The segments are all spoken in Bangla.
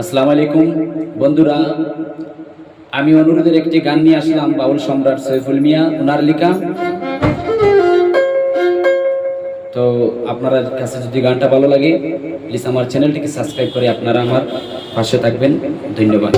আসসালামু আলাইকুম। বন্ধুরা, আমি অনুরোধের একটি গান নিয়ে আসলাম, বাউল সম্রাট সৈফুল মিয়া, ওনার লিখা। তো আপনারা কাছে যদি গানটা ভালো লাগে প্লিজ আমার চ্যানেলটিকে সাবস্ক্রাইব করে আপনারা আমার পাশে থাকবেন। ধন্যবাদ।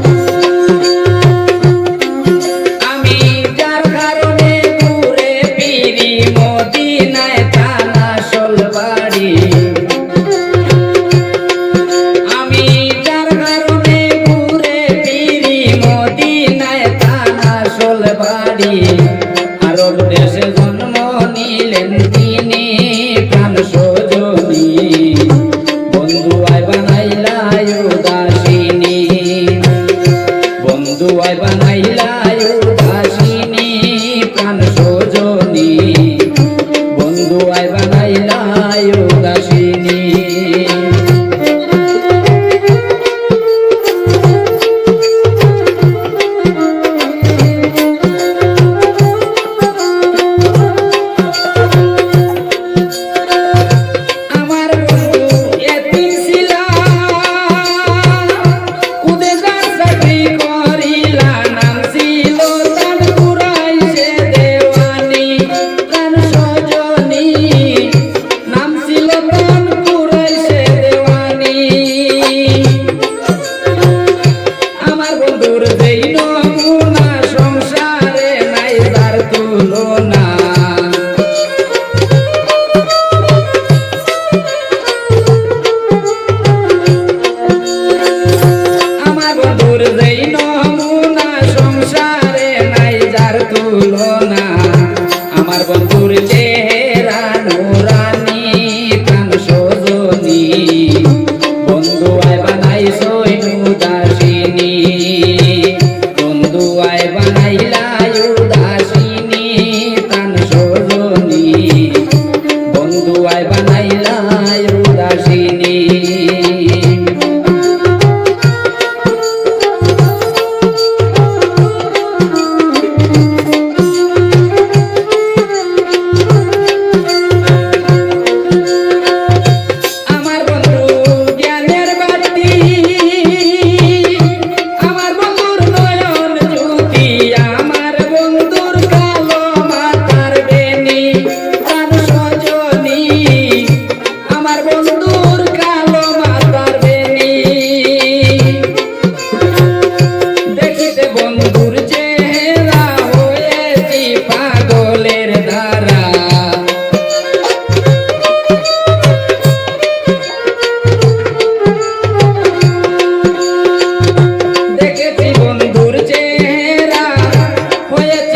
জননী বন্ধু আয় বানাইলায় বন্ধু আয় বানাইলায়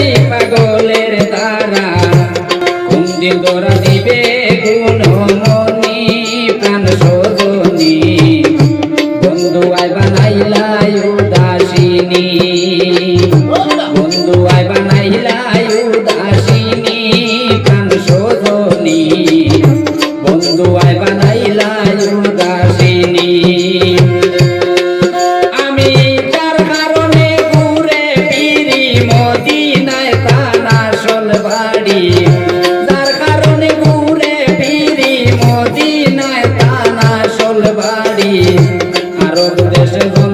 এই পাগলের তারা। কোন দিন তোরা দিবে গুণমণি প্রাণ সজনী। বন্ধু আয় বানাইলাই উদাসিনী। Lord, the destiny of